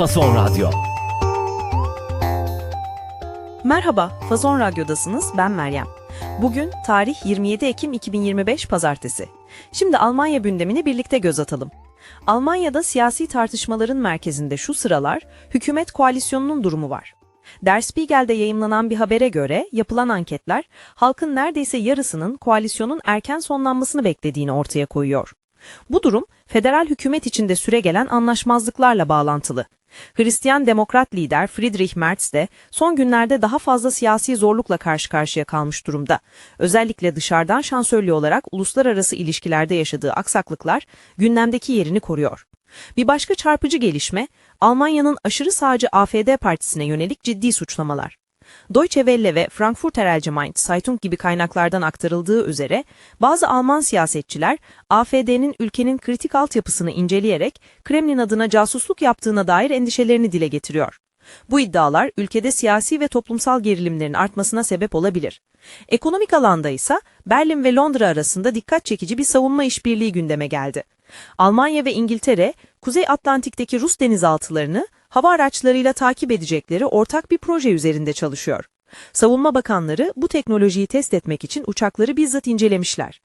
Fason Radyo. Merhaba, Fazon Radyo'dasınız. Ben Meryem. Bugün tarih 27 Ekim 2025 Pazartesi. Şimdi Almanya gündemine birlikte göz atalım. Almanya'da siyasi tartışmaların merkezinde şu sıralar hükümet koalisyonunun durumu var. Der Spiegel'de yayımlanan bir habere göre yapılan anketler halkın neredeyse yarısının koalisyonun erken sonlanmasını beklediğini ortaya koyuyor. Bu durum federal hükümet içinde süregelen anlaşmazlıklarla bağlantılı. Hristiyan Demokrat lider Friedrich Merz de son günlerde daha fazla siyasi zorlukla karşı karşıya kalmış durumda. Özellikle dışarıdan şansölye olarak uluslararası ilişkilerde yaşadığı aksaklıklar gündemdeki yerini koruyor. Bir başka çarpıcı gelişme, Almanya'nın aşırı sağcı AfD partisine yönelik ciddi suçlamalar. Deutsche Welle ve Frankfurter Allgemeine Zeitung gibi kaynaklardan aktarıldığı üzere bazı Alman siyasetçiler AfD'nin ülkenin kritik altyapısını inceleyerek Kremlin adına casusluk yaptığına dair endişelerini dile getiriyor. Bu iddialar ülkede siyasi ve toplumsal gerilimlerin artmasına sebep olabilir. Ekonomik alanda ise Berlin ve Londra arasında dikkat çekici bir savunma işbirliği gündeme geldi. Almanya ve İngiltere, Kuzey Atlantik'teki Rus denizaltılarını hava araçlarıyla takip edecekleri ortak bir proje üzerinde çalışıyor. Savunma bakanları bu teknolojiyi test etmek için uçakları bizzat incelemişler.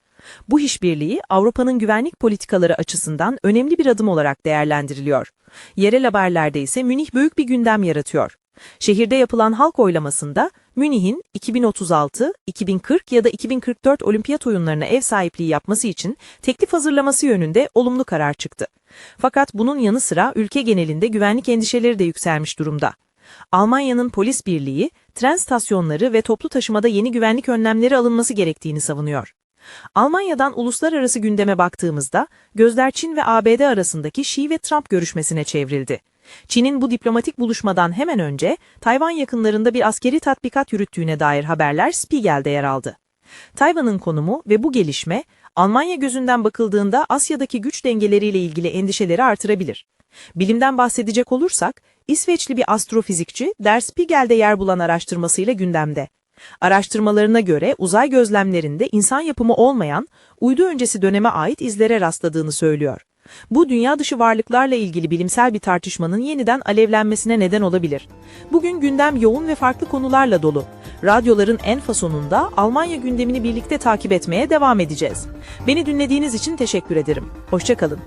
Bu işbirliği Avrupa'nın güvenlik politikaları açısından önemli bir adım olarak değerlendiriliyor. Yerel haberlerde ise Münih büyük bir gündem yaratıyor. Şehirde yapılan halk oylamasında Münih'in 2036, 2040 ya da 2044 olimpiyat oyunlarına ev sahipliği yapması için teklif hazırlaması yönünde olumlu karar çıktı. Fakat bunun yanı sıra ülke genelinde güvenlik endişeleri de yükselmiş durumda. Almanya'nın polis birliği, tren stasyonları ve toplu taşımada yeni güvenlik önlemleri alınması gerektiğini savunuyor. Almanya'dan uluslararası gündeme baktığımızda gözler Çin ve ABD arasındaki Xi ve Trump görüşmesine çevrildi. Çin'in bu diplomatik buluşmadan hemen önce Tayvan yakınlarında bir askeri tatbikat yürüttüğüne dair haberler Spiegel'de yer aldı. Tayvan'ın konumu ve bu gelişme Almanya gözünden bakıldığında Asya'daki güç dengeleriyle ilgili endişeleri artırabilir. Bilimden bahsedecek olursak, İsveçli bir astrofizikçi Der Spiegel'de yer bulan araştırmasıyla gündemde. Araştırmalarına göre uzay gözlemlerinde insan yapımı olmayan, uydu öncesi döneme ait izlere rastladığını söylüyor. Bu dünya dışı varlıklarla ilgili bilimsel bir tartışmanın yeniden alevlenmesine neden olabilir. Bugün gündem yoğun ve farklı konularla dolu. Radyoların en fasonunda Almanya gündemini birlikte takip etmeye devam edeceğiz. Beni dinlediğiniz için teşekkür ederim. Hoşçakalın.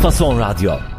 Fason Radyo.